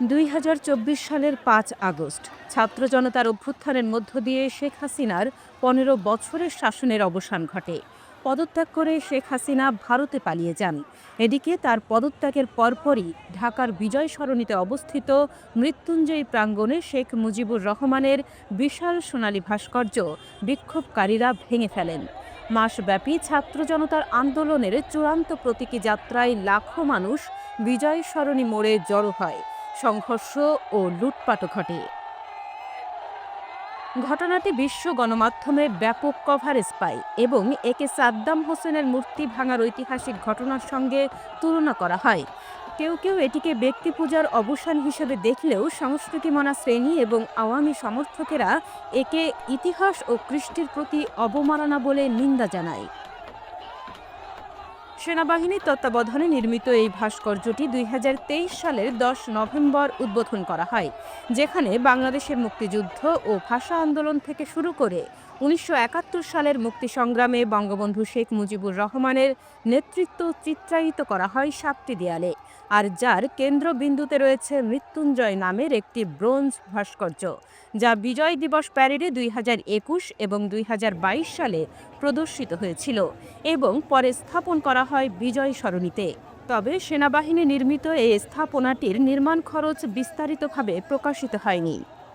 দুই হাজার চব্বিশ সালের পাঁচ আগস্ট, ছাত্র জনতার অভ্যুত্থানের মধ্য দিয়ে শেখ হাসিনার পনেরো বছরের শাসনের অবসান ঘটে। পদত্যাগ করে শেখ হাসিনা ভারতে পালিয়ে যান। এদিকে তার পদত্যাগের পরপরই ঢাকার বিজয় সরণিতে অবস্থিত মৃত্যুঞ্জয়ী প্রাঙ্গণে শেখ মুজিবুর রহমানের বিশাল সোনালী ভাস্কর্য বিক্ষোভকারীরা ভেঙে ফেলেন। মাসব্যাপী ছাত্র জনতার আন্দোলনের চূড়ান্ত প্রতীকী যাত্রায় লাখো মানুষ বিজয় সরণী মোড়ে জড়ো হয়। সংঘর্ষ ও লুটপাটও ঘটে। ঘটনাটি বিশ্ব গণমাধ্যমে ব্যাপক কভারেজ পায় এবং একে সাদ্দাম হোসেনের মূর্তি ভাঙার ঐতিহাসিক ঘটনার সঙ্গে তুলনা করা হয়। কেউ কেউ এটিকে ব্যক্তি পূজার অবসান হিসেবে দেখলেও সংস্কৃতি মনা শ্রেণি এবং আওয়ামী সমর্থকেরা একে ইতিহাস ও কৃষ্টির প্রতি অবমাননা বলে নিন্দা জানায়। সেনাবাহিনীর তত্ত্বাবধানে নির্মিত এই ভাস্কর্যটি দুই হাজার তেইশ সালের দশ নভেম্বর উদ্বোধন করা হয়, যেখানে বাংলাদেশের মুক্তিযুদ্ধ ও ভাষা আন্দোলন থেকে শুরু করে উনিশশো একাত্তর সালের মুক্তি সংগ্রামে বঙ্গবন্ধু শেখ মুজিবুর রহমানের নেতৃত্ব চিত্রায়িত করা হয় সাতটি দেয়ালে, আর যার কেন্দ্রবিন্দুতে রয়েছে মৃত্যুঞ্জয় নামের একটি ব্রোঞ্জ ভাস্কর্য, যা বিজয় দিবস প্যারেডে দুই হাজার একুশ এবং দুই হাজার বাইশ সালে প্রদর্শিত হয়েছিল এবং পরে স্থাপন করা হয় বিজয় সরণিতে। তবে সেনাবাহিনী নির্মিত এই স্থাপনাটির নির্মাণ খরচ বিস্তারিতভাবে প্রকাশিত হয়নি।